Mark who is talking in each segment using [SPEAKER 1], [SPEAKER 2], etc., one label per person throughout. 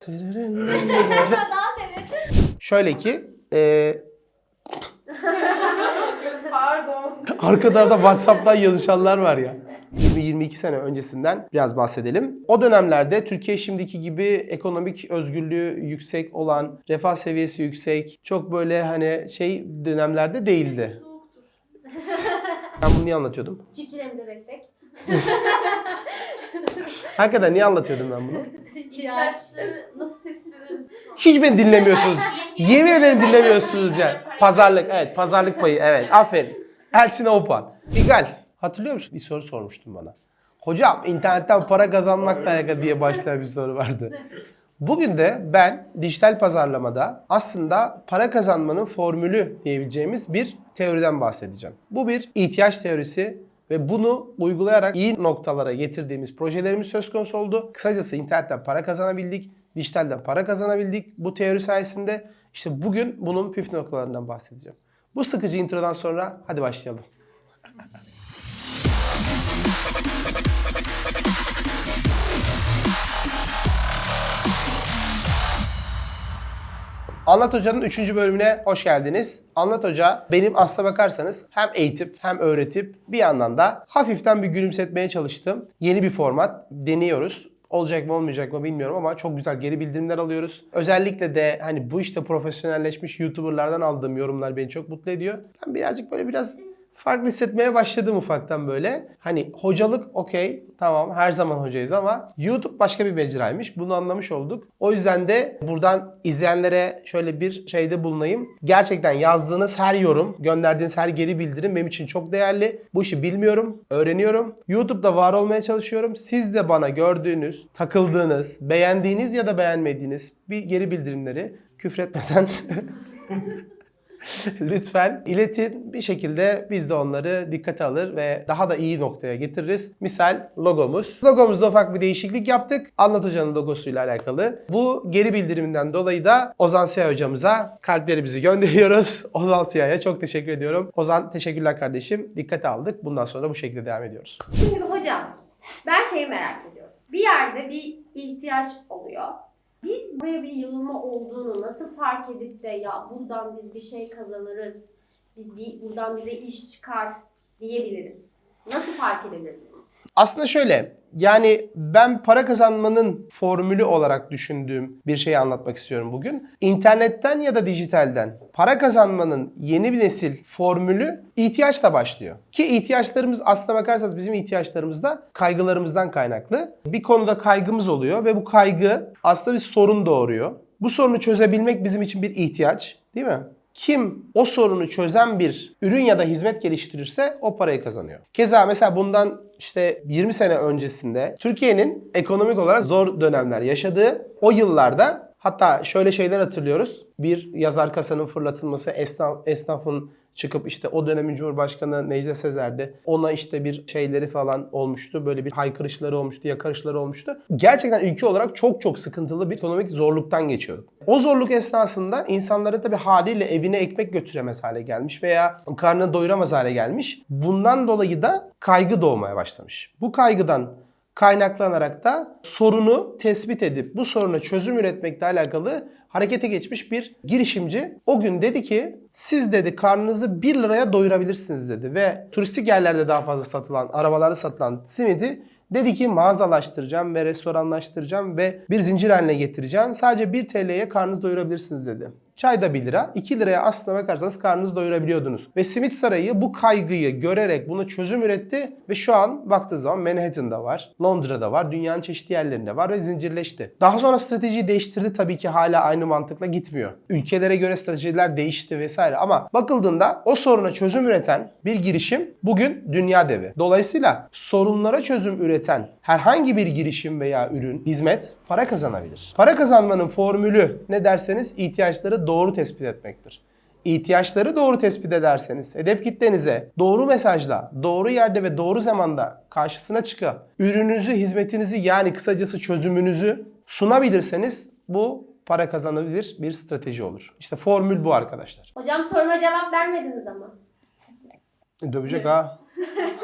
[SPEAKER 1] Şöyle ki e,
[SPEAKER 2] Pardon.
[SPEAKER 1] Arkada da WhatsApp'tan yazışanlar var ya. 20-22 sene öncesinden biraz bahsedelim. O dönemlerde Türkiye şimdiki gibi ekonomik özgürlüğü yüksek olan, refah seviyesi yüksek, çok böyle hani şey dönemlerde değildi.
[SPEAKER 3] Soğuktur.
[SPEAKER 1] Ben bunu niye anlatıyordum?
[SPEAKER 3] Çiftçilerimize destek.
[SPEAKER 1] Hakikaten niye anlatıyordum ben bunu?
[SPEAKER 2] İhtiyaçları nasıl tespit ederiz?
[SPEAKER 1] Hiç beni dinlemiyorsunuz. Yemin ederim dinlemiyorsunuz ya. Pazarlık, evet pazarlık payı, evet aferin. Elçine o puan. İgal, hatırlıyor musun? Bir soru sormuştun bana. Hocam internetten para kazanmakla alakalı diye başlayan bir soru vardı. Bugün de ben dijital pazarlamada aslında para kazanmanın formülü diyebileceğimiz bir teoriden bahsedeceğim. Bu bir ihtiyaç teorisi ve bunu uygulayarak iyi noktalara getirdiğimiz projelerimiz söz konusu oldu. Kısacası internetten para kazanabildik, dijitalden para kazanabildik bu teori sayesinde. İşte bugün bunun püf noktalarından bahsedeceğim. Bu sıkıcı introdan sonra hadi başlayalım. Anlat Hoca'nın 3. bölümüne hoş geldiniz. Anlat Hoca benim aslına bakarsanız hem eğitip hem öğretip bir yandan da hafiften bir gülümsetmeye çalıştım. Yeni bir format deniyoruz. Olacak mı olmayacak mı bilmiyorum ama çok güzel geri bildirimler alıyoruz. Özellikle de hani bu işte profesyonelleşmiş YouTuber'lardan aldığım yorumlar beni çok mutlu ediyor. Ben birazcık böyle biraz farklı hissetmeye başladım ufaktan böyle. Hani hocalık okey tamam her zaman hocayız ama YouTube başka bir mecraymış. Bunu anlamış olduk. O yüzden de buradan izleyenlere şöyle bir şeyde bulunayım. Gerçekten yazdığınız her yorum, gönderdiğiniz her geri bildirim benim için çok değerli. Bu işi bilmiyorum, öğreniyorum. YouTube'da var olmaya çalışıyorum. Siz de bana gördüğünüz, takıldığınız, beğendiğiniz ya da beğenmediğiniz bir geri bildirimleri küfretmeden Lütfen iletin bir şekilde biz de onları dikkate alır ve daha da iyi noktaya getiririz. Misal logomuz. Logomuzda ufak bir değişiklik yaptık. Anlat Hoca'nın logosuyla alakalı. Bu geri bildiriminden dolayı da Ozan Siyah hocamıza kalplerimizi gönderiyoruz. Ozan Siyah'a çok teşekkür ediyorum. Ozan teşekkürler kardeşim. Dikkate aldık. Bundan sonra da bu şekilde devam ediyoruz.
[SPEAKER 3] Şimdi hocam ben şeyi merak ediyorum. Bir yerde bir ihtiyaç oluyor. Biz buraya bir yığılma olduğunu nasıl fark edip de ya buradan biz bir şey kazanırız, biz bir, buradan bize iş çıkar diyebiliriz. Nasıl fark edebiliriz?
[SPEAKER 1] Aslında şöyle yani ben para kazanmanın formülü olarak düşündüğüm bir şeyi anlatmak istiyorum bugün. İnternetten ya da dijitalden para kazanmanın yeni bir nesil formülü ihtiyaçla başlıyor. Ki ihtiyaçlarımız aslına bakarsanız bizim ihtiyaçlarımız da kaygılarımızdan kaynaklı. Bir konuda kaygımız oluyor ve bu kaygı aslında bir sorun doğuruyor. Bu sorunu çözebilmek bizim için bir ihtiyaç değil mi? Kim o sorunu çözen bir ürün ya da hizmet geliştirirse o parayı kazanıyor. Keza mesela bundan işte 20 sene öncesinde Türkiye'nin ekonomik olarak zor dönemler yaşadığı o yıllarda hatta şöyle şeyler hatırlıyoruz. Bir yazar kasanın fırlatılması, esnaf, esnafın çıkıp işte o dönemin Cumhurbaşkanı Necdet Sezer'de ona işte bir şeyleri falan olmuştu. Böyle bir haykırışları olmuştu, yakarışları olmuştu. Gerçekten ülke olarak çok çok sıkıntılı bir ekonomik zorluktan geçiyorduk. O zorluk esnasında insanların tabii haliyle evine ekmek götüremez hale gelmiş veya karnını doyuramaz hale gelmiş. Bundan dolayı da kaygı doğmaya başlamış. Bu kaygıdan kaynaklanarak da sorunu tespit edip bu soruna çözüm üretmekle alakalı harekete geçmiş bir girişimci o gün dedi ki siz dedi karnınızı 1 liraya doyurabilirsiniz dedi ve turistik yerlerde daha fazla satılan, arabalarda satılan simidi dedi ki mağazalaştıracağım ve restoranlaştıracağım ve bir zincir haline getireceğim. Sadece 1 TL'ye karnınızı doyurabilirsiniz dedi. Çay da 1 lira. 2 liraya aslına bakarsanız karnınızı doyurabiliyordunuz. Ve Simit Sarayı bu kaygıyı görerek buna çözüm üretti ve şu an baktığı zaman Manhattan'da var, Londra'da var, dünyanın çeşitli yerlerinde var ve zincirleşti. Daha sonra stratejiyi değiştirdi tabii ki hala aynı mantıkla gitmiyor. Ülkelere göre stratejiler değişti vesaire ama bakıldığında o soruna çözüm üreten bir girişim bugün dünya devi. Dolayısıyla sorunlara çözüm üreten herhangi bir girişim veya ürün, hizmet para kazanabilir. Para kazanmanın formülü ne derseniz ihtiyaçları doğru tespit etmektir. İhtiyaçları doğru tespit ederseniz, hedef kitlenize doğru mesajla, doğru yerde ve doğru zamanda karşısına çıkıp ürününüzü, hizmetinizi yani kısacası çözümünüzü sunabilirseniz bu para kazanabilir bir strateji olur. İşte formül bu arkadaşlar.
[SPEAKER 3] Hocam soruma cevap vermediniz ama.
[SPEAKER 1] Dövecek ha.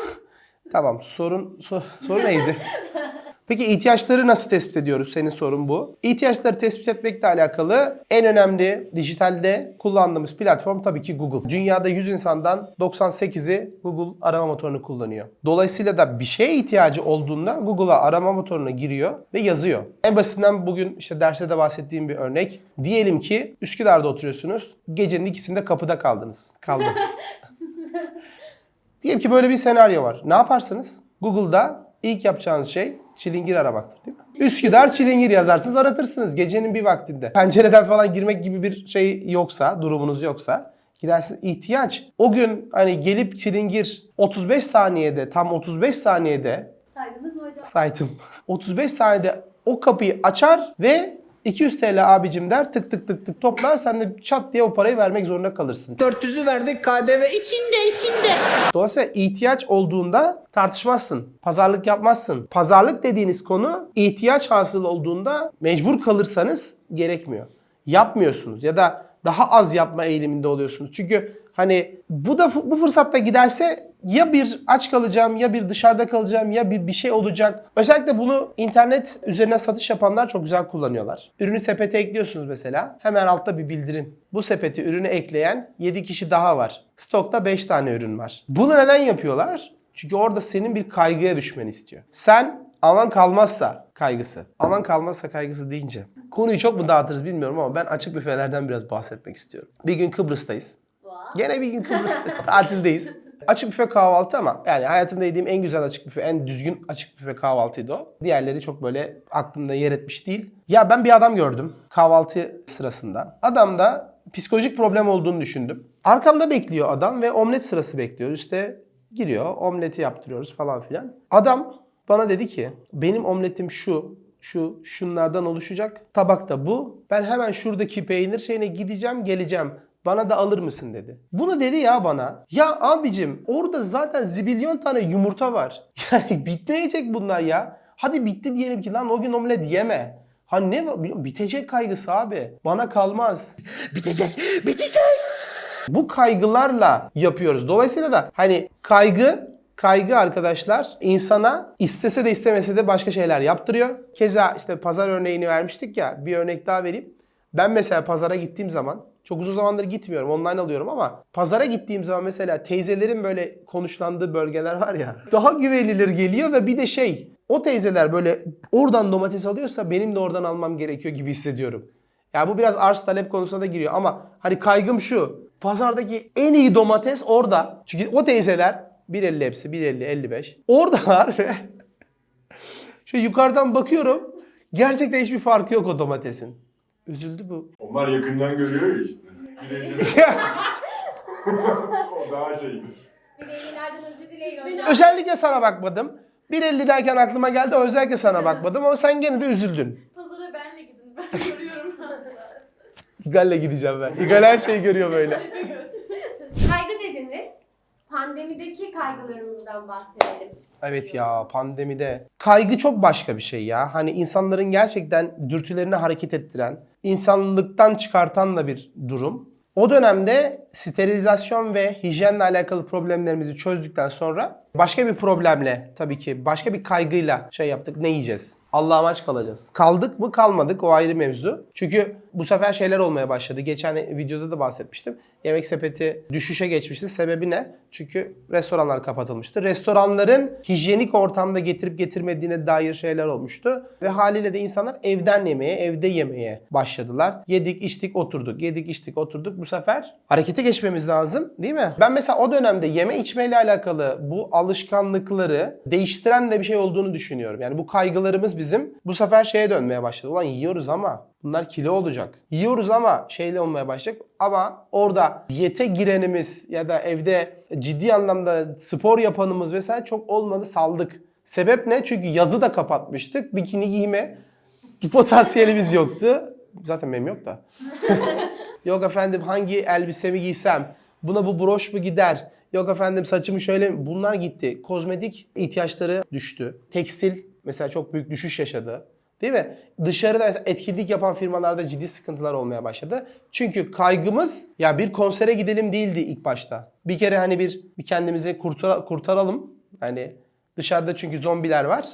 [SPEAKER 1] Tamam sorun so- soru neydi? Peki ihtiyaçları nasıl tespit ediyoruz? Senin sorun bu. İhtiyaçları tespit etmekle alakalı en önemli dijitalde kullandığımız platform tabii ki Google. Dünyada 100 insandan 98'i Google arama motorunu kullanıyor. Dolayısıyla da bir şeye ihtiyacı olduğunda Google'a arama motoruna giriyor ve yazıyor. En basitinden bugün işte derste de bahsettiğim bir örnek. Diyelim ki Üsküdar'da oturuyorsunuz. Gecenin ikisinde kapıda kaldınız. Kaldım. Diyelim ki böyle bir senaryo var. Ne yaparsınız? Google'da ilk yapacağınız şey çilingir aramaktır değil mi? Üsküdar çilingir yazarsınız aratırsınız gecenin bir vaktinde. Pencereden falan girmek gibi bir şey yoksa, durumunuz yoksa gidersiniz. ihtiyaç. O gün hani gelip çilingir 35 saniyede, tam 35 saniyede
[SPEAKER 3] Saydınız mı hocam?
[SPEAKER 1] saydım. 35 saniyede o kapıyı açar ve 200 TL abicim der tık tık tık tık toplar sen de çat diye o parayı vermek zorunda kalırsın.
[SPEAKER 4] 400'ü verdik KDV içinde içinde.
[SPEAKER 1] Dolayısıyla ihtiyaç olduğunda tartışmazsın. Pazarlık yapmazsın. Pazarlık dediğiniz konu ihtiyaç hasıl olduğunda mecbur kalırsanız gerekmiyor. Yapmıyorsunuz ya da daha az yapma eğiliminde oluyorsunuz. Çünkü hani bu da bu fırsatta giderse ya bir aç kalacağım ya bir dışarıda kalacağım ya bir bir şey olacak. Özellikle bunu internet üzerine satış yapanlar çok güzel kullanıyorlar. Ürünü sepete ekliyorsunuz mesela. Hemen altta bir bildirim. Bu sepeti ürünü ekleyen 7 kişi daha var. Stokta 5 tane ürün var. Bunu neden yapıyorlar? Çünkü orada senin bir kaygıya düşmeni istiyor. Sen aman kalmazsa kaygısı. Aman kalmazsa kaygısı deyince. Konuyu çok mu dağıtırız bilmiyorum ama ben açık büfelerden biraz bahsetmek istiyorum. Bir gün Kıbrıs'tayız. Gene bir gün Kıbrıs'ta tatildeyiz. Açık büfe kahvaltı ama yani hayatımda yediğim en güzel açık büfe, en düzgün açık büfe kahvaltıydı o. Diğerleri çok böyle aklımda yer etmiş değil. Ya ben bir adam gördüm kahvaltı sırasında. Adamda psikolojik problem olduğunu düşündüm. Arkamda bekliyor adam ve omlet sırası bekliyor. İşte giriyor, omleti yaptırıyoruz falan filan. Adam bana dedi ki benim omletim şu, şu, şunlardan oluşacak. Tabakta bu. Ben hemen şuradaki peynir şeyine gideceğim, geleceğim. Bana da alır mısın dedi. Bunu dedi ya bana. Ya abicim orada zaten zibilyon tane yumurta var. Yani bitmeyecek bunlar ya. Hadi bitti diyelim ki lan o gün omlet yeme. Ha ne bitecek kaygısı abi. Bana kalmaz.
[SPEAKER 4] Bitecek, bitecek.
[SPEAKER 1] Bu kaygılarla yapıyoruz. Dolayısıyla da hani kaygı kaygı arkadaşlar insana istese de istemese de başka şeyler yaptırıyor. Keza işte pazar örneğini vermiştik ya bir örnek daha vereyim. Ben mesela pazara gittiğim zaman çok uzun zamandır gitmiyorum online alıyorum ama pazara gittiğim zaman mesela teyzelerin böyle konuşlandığı bölgeler var ya daha güvenilir geliyor ve bir de şey o teyzeler böyle oradan domates alıyorsa benim de oradan almam gerekiyor gibi hissediyorum. Ya bu biraz arz talep konusuna da giriyor ama hani kaygım şu. Pazardaki en iyi domates orada. Çünkü o teyzeler 1.50 hepsi 1.50 55. Oradalar ve şu yukarıdan bakıyorum. Gerçekten hiçbir farkı yok o domatesin. Üzüldü bu.
[SPEAKER 5] Onlar yakından görüyor ya işte. Birebir o daha şeydir.
[SPEAKER 3] Bireylerden özür dileyin hocam.
[SPEAKER 1] özellikle sana bakmadım. 1.50 derken aklıma geldi. Özellikle sana bakmadım ama sen gene de üzüldün.
[SPEAKER 2] Pazara benle gidin. Ben görüyorum.
[SPEAKER 1] İgal'le gideceğim ben. İgal her şeyi görüyor böyle.
[SPEAKER 3] Kaygı dediniz. Pandemideki kaygılarımızdan bahsedelim.
[SPEAKER 1] Evet ya pandemide. Kaygı çok başka bir şey ya. Hani insanların gerçekten dürtülerini hareket ettiren, insanlıktan çıkartan da bir durum. O dönemde sterilizasyon ve hijyenle alakalı problemlerimizi çözdükten sonra başka bir problemle tabii ki başka bir kaygıyla şey yaptık. Ne yiyeceğiz? Allah'a aç kalacağız. Kaldık mı kalmadık o ayrı mevzu. Çünkü bu sefer şeyler olmaya başladı. Geçen videoda da bahsetmiştim. Yemek sepeti düşüşe geçmişti. Sebebi ne? Çünkü restoranlar kapatılmıştı. Restoranların hijyenik ortamda getirip getirmediğine dair şeyler olmuştu. Ve haliyle de insanlar evden yemeye, evde yemeye başladılar. Yedik, içtik, oturduk. Yedik, içtik, oturduk. Bu sefer harekete geçmemiz lazım değil mi? Ben mesela o dönemde yeme içmeyle alakalı bu alışkanlıkları değiştiren de bir şey olduğunu düşünüyorum. Yani bu kaygılarımız bizim bu sefer şeye dönmeye başladı. Ulan yiyoruz ama bunlar kilo olacak. Yiyoruz ama şeyle olmaya başlayacak. Ama orada diyete girenimiz ya da evde ciddi anlamda spor yapanımız vesaire çok olmadı saldık. Sebep ne? Çünkü yazı da kapatmıştık. Bikini giyme potansiyelimiz yoktu. Zaten benim yok da. Yok efendim hangi elbisemi giysem? Buna bu broş mu gider? Yok efendim saçımı şöyle? Bunlar gitti. Kozmetik ihtiyaçları düştü. Tekstil mesela çok büyük düşüş yaşadı. Değil mi? Dışarıda mesela etkinlik yapan firmalarda ciddi sıkıntılar olmaya başladı. Çünkü kaygımız ya bir konsere gidelim değildi ilk başta. Bir kere hani bir, bir kendimizi kurtar, kurtaralım. Hani Dışarıda çünkü zombiler var.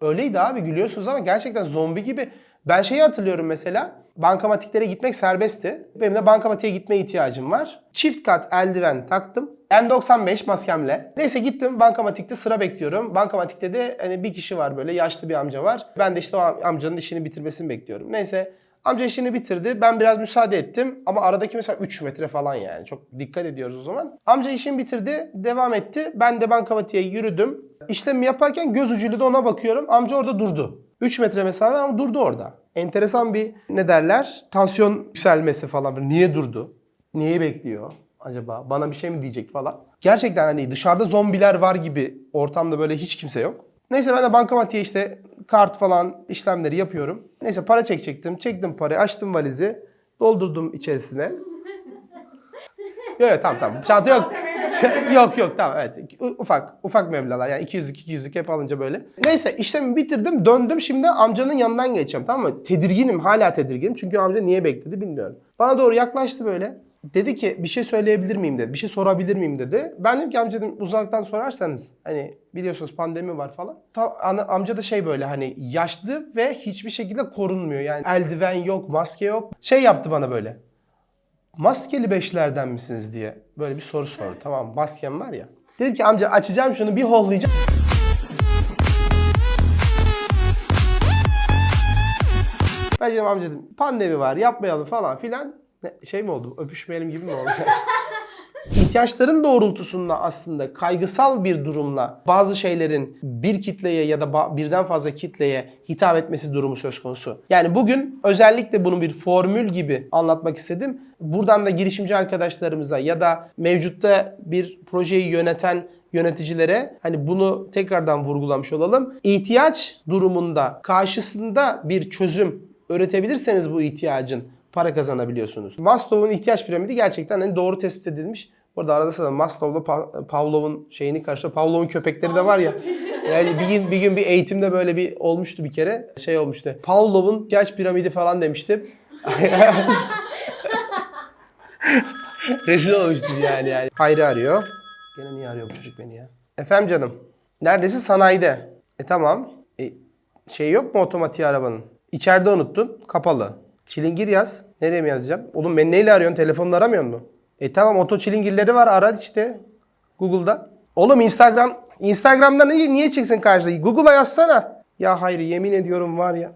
[SPEAKER 1] Öyleydi abi gülüyorsunuz ama gerçekten zombi gibi. Ben şeyi hatırlıyorum mesela. Bankamatiklere gitmek serbestti. Benim de bankamatiğe gitme ihtiyacım var. Çift kat eldiven taktım. N95 maskemle. Neyse gittim bankamatikte sıra bekliyorum. Bankamatikte de hani bir kişi var böyle yaşlı bir amca var. Ben de işte o am- amcanın işini bitirmesini bekliyorum. Neyse amca işini bitirdi. Ben biraz müsaade ettim ama aradaki mesela 3 metre falan yani. Çok dikkat ediyoruz o zaman. Amca işini bitirdi, devam etti. Ben de bankamatiğe yürüdüm. İşlemi yaparken göz ucuyla da ona bakıyorum. Amca orada durdu. 3 metre mesafe ama durdu orada. Enteresan bir ne derler? Tansiyon yükselmesi falan. Niye durdu? Niye bekliyor acaba? Bana bir şey mi diyecek falan. Gerçekten hani dışarıda zombiler var gibi ortamda böyle hiç kimse yok. Neyse ben de bankamatiğe işte kart falan işlemleri yapıyorum. Neyse para çekecektim. Çektim parayı, açtım valizi. Doldurdum içerisine. Evet tamam tamam. Çanta yok. yok yok tamam evet. Ufak ufak meblalar yani 200'lük 200'lük hep alınca böyle. Neyse işlemi bitirdim döndüm şimdi amcanın yanından geçeceğim tamam mı? Tedirginim hala tedirginim çünkü amca niye bekledi bilmiyorum. Bana doğru yaklaştı böyle. Dedi ki bir şey söyleyebilir miyim dedi. Bir şey sorabilir miyim dedi. Ben dedim ki amca dedim uzaktan sorarsanız hani biliyorsunuz pandemi var falan. Ta, ana- amca da şey böyle hani yaşlı ve hiçbir şekilde korunmuyor. Yani eldiven yok, maske yok. Şey yaptı bana böyle maskeli beşlerden misiniz diye böyle bir soru sordu. Tamam maskem var ya. Dedim ki amca açacağım şunu bir hollayacağım. Ben dedim amca dedim pandemi var yapmayalım falan filan. Ne, şey mi oldu öpüşmeyelim gibi mi oldu? İhtiyaçların doğrultusunda aslında kaygısal bir durumla bazı şeylerin bir kitleye ya da birden fazla kitleye hitap etmesi durumu söz konusu. Yani bugün özellikle bunu bir formül gibi anlatmak istedim. Buradan da girişimci arkadaşlarımıza ya da mevcutta bir projeyi yöneten yöneticilere hani bunu tekrardan vurgulamış olalım. İhtiyaç durumunda karşısında bir çözüm üretebilirseniz bu ihtiyacın para kazanabiliyorsunuz. Maslow'un ihtiyaç piramidi gerçekten hani doğru tespit edilmiş. Burada arada sırada Maslow'la Pa- Pavlov'un şeyini karşı Pavlov'un köpekleri de var ya. Yani bir gün bir gün bir eğitimde böyle bir olmuştu bir kere. Şey olmuştu. Pavlov'un ihtiyaç piramidi falan demiştim. Rezil olmuştum yani yani. Hayri arıyor. Gene niye arıyor bu çocuk beni ya? Efendim canım. Neredesin? Sanayide. E tamam. E, şey yok mu otomatiği arabanın? İçeride unuttun. Kapalı. Çilingir yaz. Nereye mi yazacağım? Oğlum beni neyle arıyorsun? Telefonla aramıyor mu? E tamam oto çilingirleri var. Ara işte. Google'da. Oğlum Instagram Instagram'da niye, niye çıksın karşıda? Google'a yazsana. Ya hayır yemin ediyorum var ya.